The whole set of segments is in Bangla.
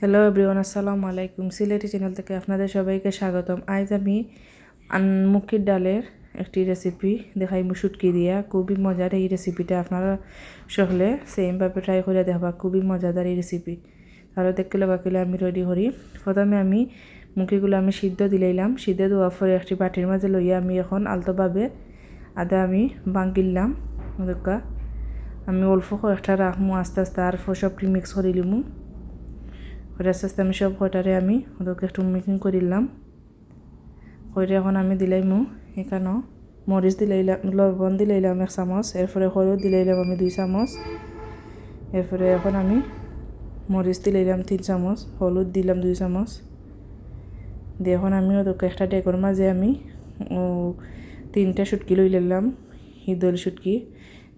হ্যালো এভরিওয়ান আসসালামু আলাইকুম সিলেটি চ্যানেল থেকে আপনাদের সবাইকে স্বাগতম। আজ আমি মুখির ডালের একটি রেসিপি দেখাই মুসুটকি দিয়া। খুবই মজার এই রেসিপিটা আপনারা সকলে সেমভাবে ট্রাই করে দেখবা। খুবই মজাদার এই রেসিপি তাহলে দেখতে লগাকিলে আমি রেডি করি। প্রথমে আমি মুখিগুলো আমি সিদ্ধ দিলাইলাম। সিদ্ধ দেওয়ার পরে একটি বাটির মাঝে লইয়া আমি এখন আলতোভাবে আদা আমি বাঙ্গিলাম। দোকা আমি অল্প কয়েকটা রাখমু, আস্তে আস্তে আর সব মিক্স করে লিমু করে আস্তে আস্তে আমি সব কটারে আমি ওদেরকে একটু মিকিং করিলাম করে এখন আমি দিলাইমু এখানেও মরিচ দিলাইলাম লবণ দিলাইলাম এক চামচ, এরপরে সরিও দিলাইলাম আমি দুই চামচ, এরপরে এখন আমি মরিচ দিলাইলাম তিন চামচ, হলুদ দিলাম দুই চামচ। দিয়ে এখন আমি ওদেরকে একটা ডেকোর মাঝে আমি তিনটা সুটকি লই লাইলাম হিদল সুটকি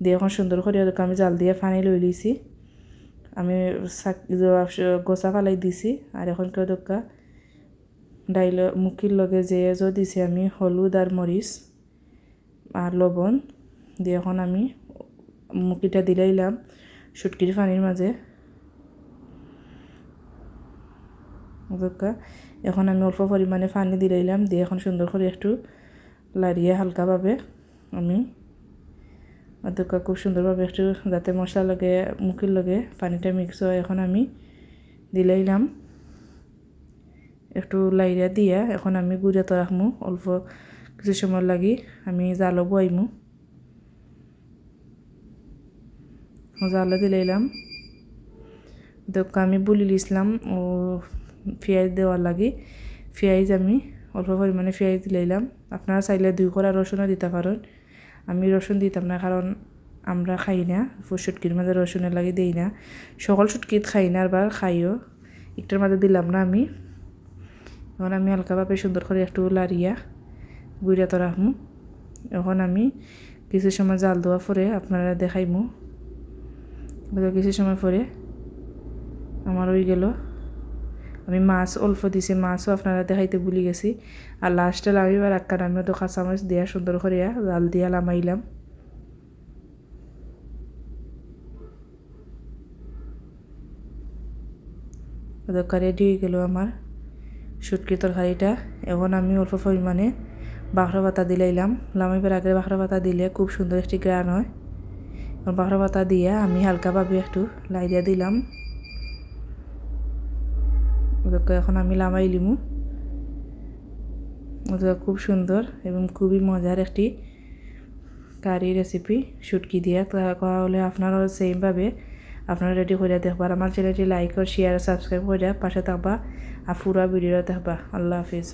দিয়ে এখন সুন্দর করে ওদেরকে আমি জাল দিয়ে পানি লই লইছি। আমি গোসা ফালাই দিছি, আর এখন কেউ দোকা? ডাইল মুখির লগে যে এজো দিছি, আমি হলুদ আর মরিচ আর লবণ দিয়ে এখন আমি মুখিটা দিলাইলাম সুটকির পানির মাঝে এখন আমি অল্প পরিমাণে পানি দিলাইলাম দিয়ে এখন সুন্দর করে একটু লাড়িয়ে হালকাভাবে আমি অধ্যক্ষ খুব সুন্দরভাবে একটু যাতে মশলা লগে মুখের লগে, পানিটা মিক্স হয়, এখন আমি দিলাইলাম একটু লাইরা দিয়া, এখন আমি গুঁড়া তো রাখমু অল্প কিছু সময় লাগি আমি জালও বইমু জালে দিলাইলাম দোকা আমি বুলি লিসলাম ও পেঁয়াজ দেওয়ার লাগি। পেঁয়াজ আমি অল্প পরিমাণে পেঁয়াজ দিলাইলাম আপনারা চাইলে দুই করা রসুনও দিতে পারেন আমি রসুন দিতাম না, কারণ আমরা খাই না সুটকির মাঝে রসুনের লাগে দিই না। সকল সুটকিত খাই না, আবার খাইও। একটার মাঝে দিলাম না আমি। এখন আমি হালকাভাবে সুন্দর করে একটু লাড়িয়া গুড়িয়া তো রাখমু। এখন আমি কিছু সময় জাল দেওয়া পরে আপনারা দেখাইমু। কিছু সময় পরে আমার ওই গেল। আমি মাছ অল্প দিছি, মাছও আপনারা দেখাইতে ভুলি গেছি। আর লাস্টে আমি এবার একখান আমি তো কাঁচামরিচ দিয়া সুন্দর করিয়া জাল দিয়া লামাইলাম। ওদেরকে রেডি হয়ে গেল আমার সুটকি তরকারিটা। এখন আমি অল্প পরিমাণে বাখরা পাতা দিলাইলাম। লামাইবার আগে বাখরা পাতা দিলে খুব সুন্দর একটি গ্রান হয়। বাখরা পাতা দিয়ে আমি হালকাভাবে একটু লাইরিয়া দিলাম। ওদেরকে এখন আমি লামাই লিমু। ওটা খুব সুন্দর এবং খুবই মজার একটি কারি রেসিপি শুটকি দিয়ে। করা হলে আপনারাও সেমভাবে আপনারা রেডি করে দেখবার। আমার চ্যানেলটি লাইক ও শেয়ার সাবস্ক্রাইব করে পাশে থাকবা আর পুরো ভিডিও দেখবা। আল্লাহ হাফিজ।